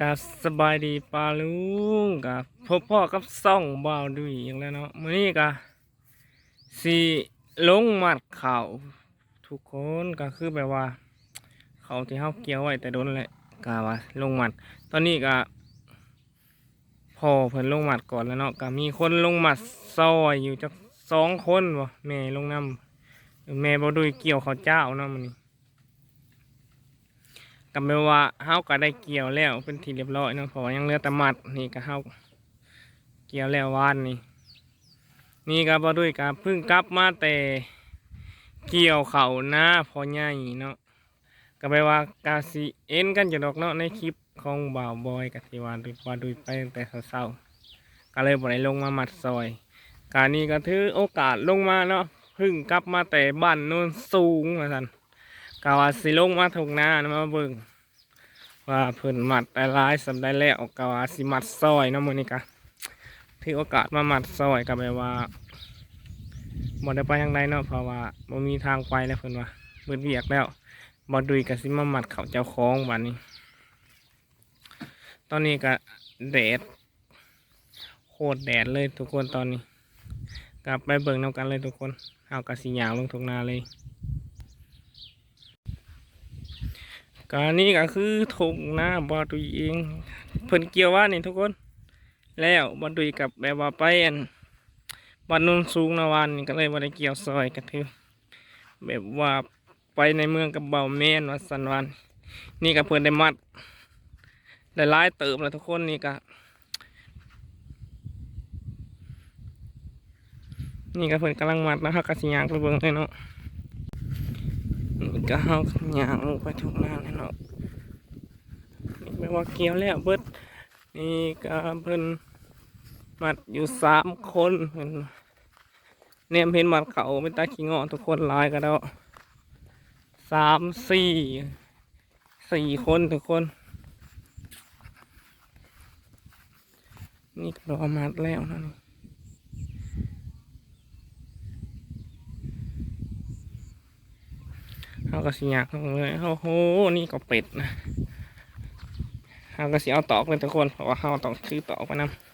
กับสบายดีปาลุงกับพบพ่อกับซ่องบ่าวดุยอย่างแล้วเนาะมื้อนี้ก็สิลงมัดเข่าทุกคนก็คือแบบว่า เขาที่เฮาเกี่ยวไว้แต่โดนแหละก็ว่าลงมัด ตอนนี้ก็พ่อเพิ่นลงมัดก่อนแล้วเนาะก็มีคนลงมัดซอยอยู่จักสองคนบ่แม่ลงนํแม่บ่าวดุยเกี่ยวเขาเจ้าเนาะมื้อนี้ ก็แปลว่าเฮาก็ได้เกี่ยวแล้วเป็นที่เรียบร้อยเนาะเพราะว่ายังเหลือแต่มัดนี่ก็เฮาเกี่ยวแล้ววานนี่นี่ก็บ่ด้วยก็เพิ่งกลับมาแต่เกี่ยวเขาหน้าพอใหญ่เนาะก็แปลว่ากาสิเอ็นกันจะดอกเนาะในคลิปของบ่าวบอยกับที่ว่าด้วยว่าด้วยไปตั้งแต่เช้าๆก็เลยบ่ได้ลงมามัดซอย การนี้ก็ถือโอกาสลงมาเนาะเพิ่งกลับมาแต่บ้านโน้นสูงว่าซั่น กาวาสิลงมาทงหน้านะมาเบิ่งว่าเพิ่นมัดได้หลายสำได้แล้วกาวาสิมัดซอยเนาะมื้อนี้กะถือโอกาสมามัดซอยก็แปลว่าบ่ได้ไปทางใดเนาะเพราะว่าบ่มีทางไปแล้วเพิ่นว่าเบิดเวียกแล้วบ่ดุยก็สิมามัดเขาเจ้าของบัดนี้ ตอนนี้ก็แดดโคตรแดดเลยทุกคนตอนนี้กลับไปเบิ่งนํกันเลยทุกคนเอากระสิยางลงทงนาเลย การนี้ก็คือทงหน้าบอดุยเองเพิ่นเกี่ยวว่านี่ทุกคน แล้วบอดุยกับแบบว่าไปอันบ้านโนนสูงนะวันก็เลยบ่ได้เกี่ยวซอยกันถือแบบว่าไปในเมืองกับเบาแม่นวัดสันวัน นี่ก็เพิ่นได้มัดได้หลายเติมแล้วทุกคนนี่ก็นี่ก็เพิ่นกำลังมัดนะครับกระสิยางไปเบิ่งเลยเนาะ นี่ก็เฮาย่างลงไปทุกหน้าเลยเนาะนี่แปลว่าเกี่ยวแล้วเบิดนี่ก็เพิ่นมัดอยู่สามคนเพิ่นเนี่ยเห็นมัดเขาเป็นตาขี้งอทุกคนลายก็แล้วสามสี่สี่คนทุกคน นี่ก็รอมัดแล้วนะนี่ เขาก็สิอยากเลยโอ้โหนี่ก็เป็ดนะเขาก็สิเอาตอกเลยทุกคนเพราะว่าเขาต้องถือตอกไปนำ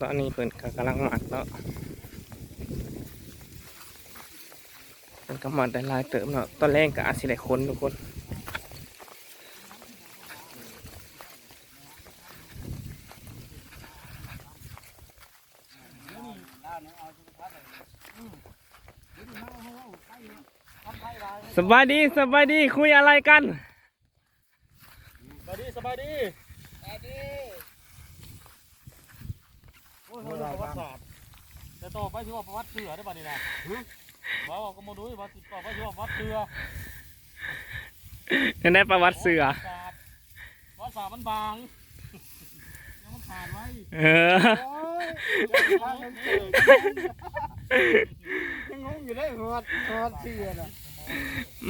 ตอนนี้เพิ่นก็กำลังหมัดแล้วเพิ่นก็หมัดได้ลายเติมเนาะตอนแรกก็อาจสิได้คนทุกคน บายดีสบายดีคุยอะไรกันสบายดีสบายดีโอ้ยเขาเรียกประวัติศาสตร์แต่ต่อไปชื่อว่าประวัติเสือได้ป่ะนี่นะบอกว่าก็มาดูว่าต่อไปชื่อว่าประวัติเสือจะได้ประวัติเสือประวัติศาสตร์ประวัติศาสตร์มันบางยังมันผ่านไว้เอองงอยู่ได้หอดหอดเสียน่ะ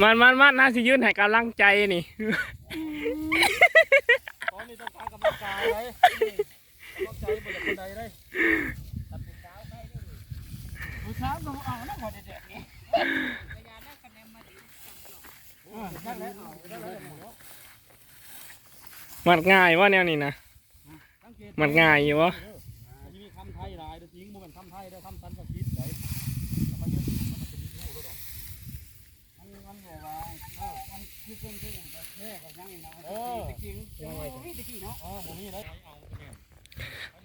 มันมันมันน่าสิยืนให้กำลังใจนี่ตอนนี้ต้องการกำลังกาเลยกำลังใจบนคนใดได้ผู้สาวก็เอาแล้วพอเด็ดๆนี่นั่นแหละเอาได้เลยมันง่ายว่าแนวนี้นะงเกตมันง่ายอยู่วะ คือคนที่อย่างกับแท้กับยังไงนะเออตะกี้โอ้ยตะกี้เนาะเออบ่มีได้เอาไปแม่น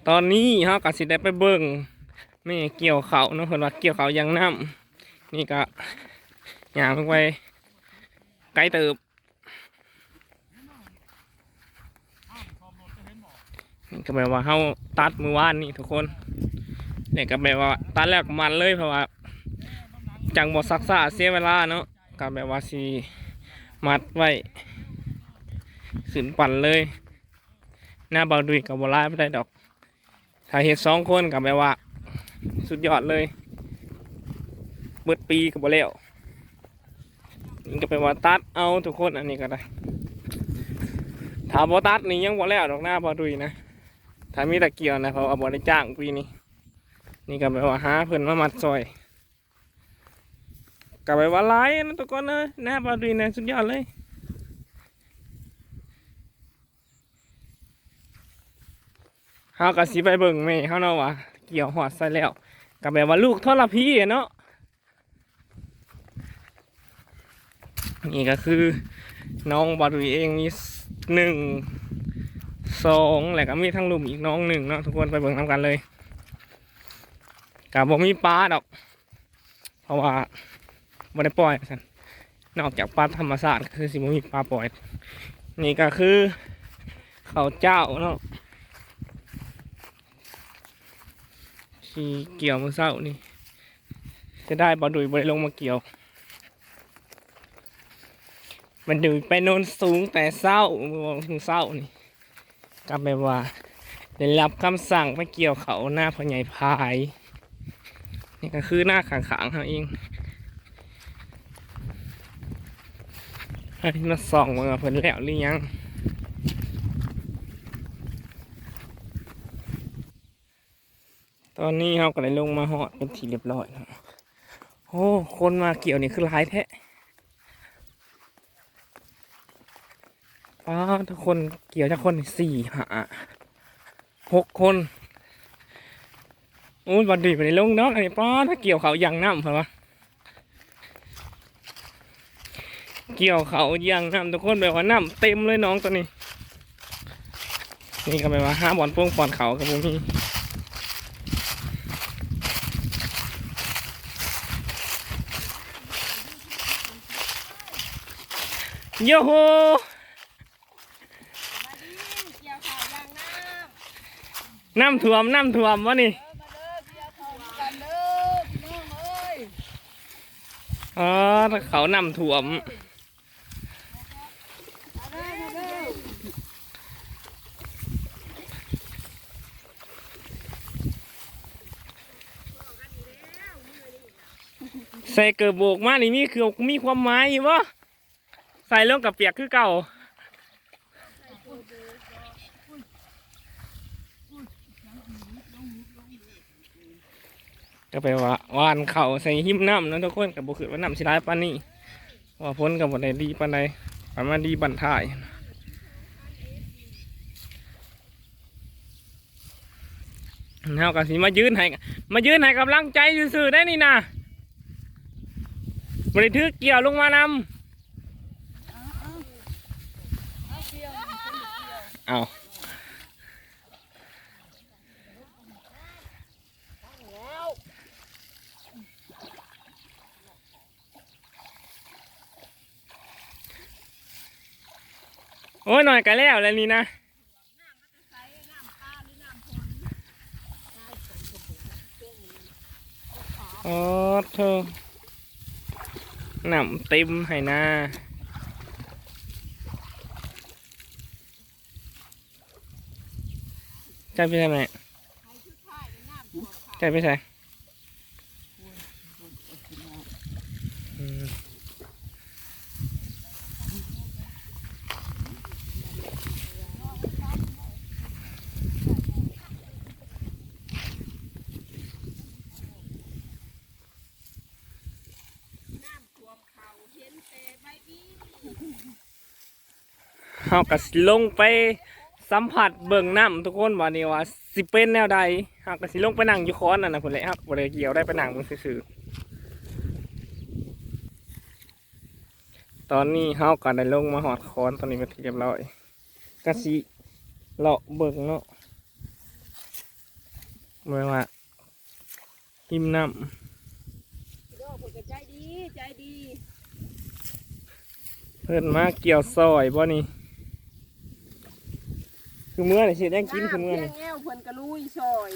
ตอนนี้เฮาก็สิได้ไปเบิ่งแม่เกี่ยวเขาเนาะเพิ่นว่าเกี่ยวเขายังน้ำนี่ก็ย่างลงไปไกลเติบนี่ก็แปลว่าเฮาตัดมือว่านนี่ทุกคนเนี่ยก็แปลว่าตัดแล้วมันเลยเพราะว่าจังบ่ซักษาเสียเวลาเนาะก็แบบว่าสิ มัดไว้ขึ้นปั่นเลย หน้าเบาดุยกับบ่ร้าไม่ได้ดอก ถ้าเฮ็ดสองคนกับแบบว่า สุดยอดเลยเบิดปีกับบ่แล้วนี่ก็แปลว่าตัดเอาทุกคนอันนี้ก็ได้ถ้าบ่ตัดนี่ยังบ่แล้วดอกหน้าบาดุยนะถ้ามีตะเกียวนะเพราะว่าบ่ได้จ้างปีนี้นี่ก็แปลว่าหาเพิ่อนมามัดซอย ก็แปว่าหลายนะทุกคนเอ้ยนะบาดุนะสุดยอดเลยเฮาก็สิไปเบิ่งแม่เฮาเนาะว่าเกี่ยวหอดใส่แล้วก็แบบว่าลูกทรพีอะเนาะนี่ก็คือน้องบาดุยเองมีหนึ่งสองแล้วก็มีทั้งลุมอีกน้องหนึ่งเนาะทุกคนไปเบิ่งนำกันเลยกับบ่มีปลาดอก เพราะว่า บ่ได้ปล่อยซั่นนอกจากปลาธรรมชาสติก็คือสิบมีปลาปล่อย นี่ก็คือเขาเจ้าเนาะที่เกี่ยวมือเศร้านี่ จะได้บ่ดุยบได้ลงมาเกี่ยว มันดุยไปโนนสูงแต่เศร้ามือถึงเศร้านี่ก็แบบว่าได้รับคำสั่งไปเกี่ยวเขาหน้าพอใหญ่พาย นี่ก็คือหน้าขางๆเขาเอง ให้มาส่องมาเพิ่นแล้วหรือยังตอนนี้เขาก็ได้ลงมาหอดเป็นทีเรียบร้อยแล้วโอ้คนมาเกี่ยวนี่คือหลายแท้ป้าทุกคนเกี่ยวจากคนสี่หาหกคนโอ้ยบันดีไปในลงเนาะอันนี้ป้าถ้าเกี่ยวเขายังน้ำเหรอวะ เกี่ยวเขายังน้ำทุกคนแบบว่าน้ำเต็มเลยน้องตัวนี้ นี่ก็แปลว่าห้าบอลโป้งปอนเขากับพวกนี้โยโฮน้ำท่วมน้ำท่วมวะนี่ำเออมาเด้อเกี่ยวข่าวกันเด้อพี่น้องเอ้ยอ๋อเขาน้ำท่วม มาเด้อมาเด้อ ใส่เกิดโบกมานี่มีคือมีความหมายอยู่วะใส่ลงกับเปียกคือเก่าก็ไปว่าวานเข่าใส่หิมน้ำนะทุกคนกับบุคือว่าน้ำสิได้ปานนี้ว่าพ้นกับบ่ไดดีปานใดปานมาดีบันท้ายเฮาก็สิมายืนให้มายืนให้กำลังใจซื่อๆได้นี่นะ บ่ได้ถือเกี่ยวลงมานำเอาโอ้ยหน่อยก็แล้วแล้วนี่นะโอ้เธอ นำเต็มให้หน้าใจไปใช่ไหมใจไปใช่อืม เขาเห็นแต่ใบบี้ เฮาก็สิลงไปสัมผัสเบิ่งน้ำทุกคนว่านี่ว่าสิเป็นแนวใดเฮาก็สิลงไปนั่งอยู่คอนนั่นน่ะพุ่นแหละครับบ่ได้เกี่ยวได้ไปนั่งมึงซื่อๆตอนนี้เฮาก็ได้ลงมาหอดคอนตอนนี้เป็นที่เรียบร้อยก็สิเลาะเบิ่งเนาะเมื่อว่าหิมน้ำพี่น้องเพิ่นก็ใจดีใจดี เพิ่นมาเกี่ยวซอยบ่นี่ คือเมื่อนี่สิได้กินคือเมื่อนี่ น้ำพียงแง้วเพิ่นก็ลุยซอย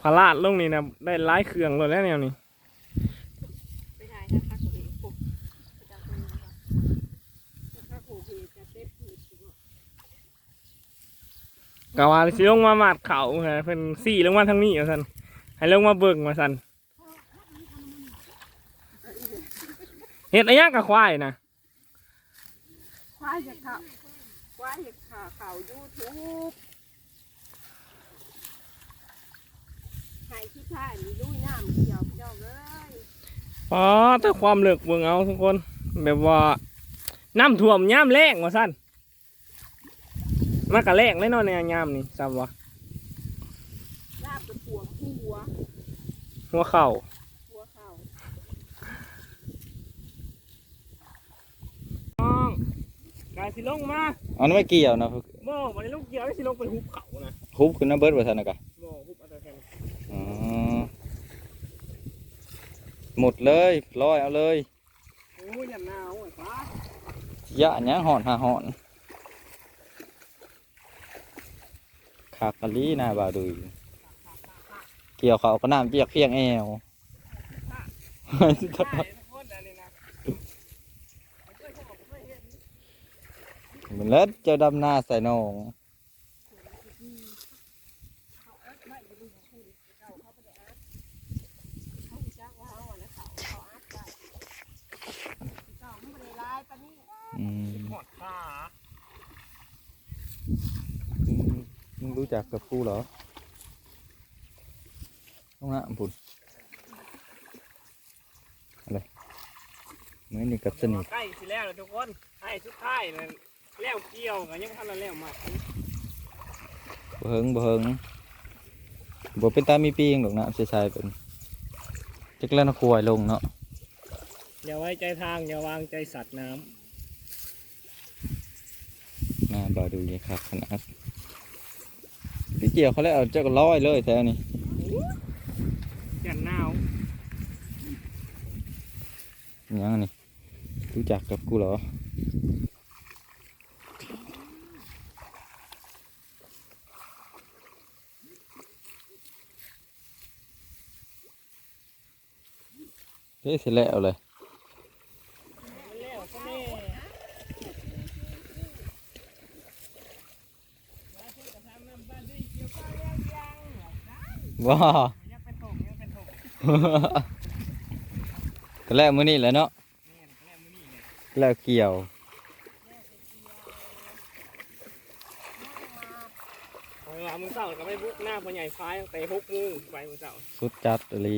พาลาดลงนี่นะได้หลายเครื่องเลยแล้วแนวนี้ไปถ่ายนะคะกูเห็นปุ๊บประจำตัวนะคะกูเห็นจะเต็มที่สุดกะว่าสิลงมาหมาดเขาฮะเพิ่นสี่ลงมาทางนี้ว่าซั่น ให้ลงมาเบิ่งว่าซั่นเห็ดอะไรย่างกับควายนะควายจะข่าวควายจะข่าวข่าวยูทูบใครที่ท่ายมีลุยน้ำเกี่ยวพี่น้องเอ้ยอ๋อแต่ความเลือกเบิ่งเอาทุกคน แบบว่าน้ำท่วมย่ามแรงว่าสั้นมากะแรงเลยเนาะในยามนี่ซ้ำวะ น้ำกระถ่วงหัว หัวเข่าหัวเข่าน้องกายสิลงมาอันนั้นไม่เกี่ยวนะบ่บ่ได้ลงเกี่ยวได้สิลงไปหุบเขานะฮุบขึ้นน้ำเบิร์ดว่าท่านนะกะบ่หุบเอัตแกนอ๋อหมดเลยร้อยเอาเลยโอ้ยอย่าหนาวไอ้ฟ้ายะหยังหอนหาหอนขากกะลีหน้าบ่าวดุย เกี่ยวเขาก็น้ำเปียกเพียงแอวมันเล็ดเจ้าดำหน้าใส่นองเขาจ้างว่าเขาอะนะเขาเขาอัดได้เขาไม่ได้ลายปะนี่อืมหมดขามึงมึงรู้จักกับกูเหรอ ต้องนะผุนอะไรเหมือนนี่กับสนิทใกล้สิแล้วล่ะทุกคนให้สุดท้ายนั่นแล้วเกี่ยวกันยังทันละแล้วมาบ่เฮิงบ่เฮิงบ่เป็นตามีปีงหรอกนะใช่ใช่เป็นจักแล้วนะควายลงเนาะอย่าไว้ใจทางอย่าวางใจสัตว์น้น่าบ่าวดูนี่ครับขนาดพี่เกี่ยวเขาแล้วเอาเจ้าก็ร้อยเลยแท้นี่ำ ยันหนาวอิหยังอันนี่รู้จักกับกูเหรอเฮ้ยเสร็จแล้วเลยแล้วก็แน่ว้า กก็แล้วมื้อนี้แหละเนาะแม่นแล้วมื้อนี้เนี่ยแล้วเกี่ยวเอาเวลามึงเศร้าก็ไปบุกหน้าพ่อใหญ่ฟ้าตั้งแต่หกโมงไปมึงเศร้าสุดจัดอหลี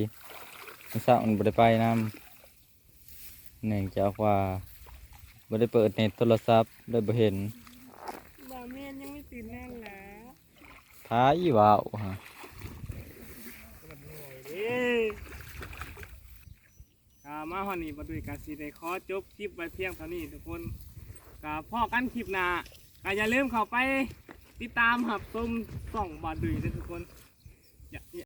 มันสร้างมันบ่ได้ไปนำเนื่องจากว่าบ่ได้เปิดเน็ตโทรศัพท์เลยบ่เห็นบ่แม่นยังไม่ตื่นแน่นแล้วท้ายว้าวฮะ มันเหนื่อยเด้กา มาวันนี้มาด้วยกาสิได้ขอจบคลิปไว้เพียงเท่านี้ทุกคนกาพ่อกันคลิปหน้าก็อย่าลืมเข้าไปติดตามหับชมส่องบาดุยด้วยทุกคนอย่า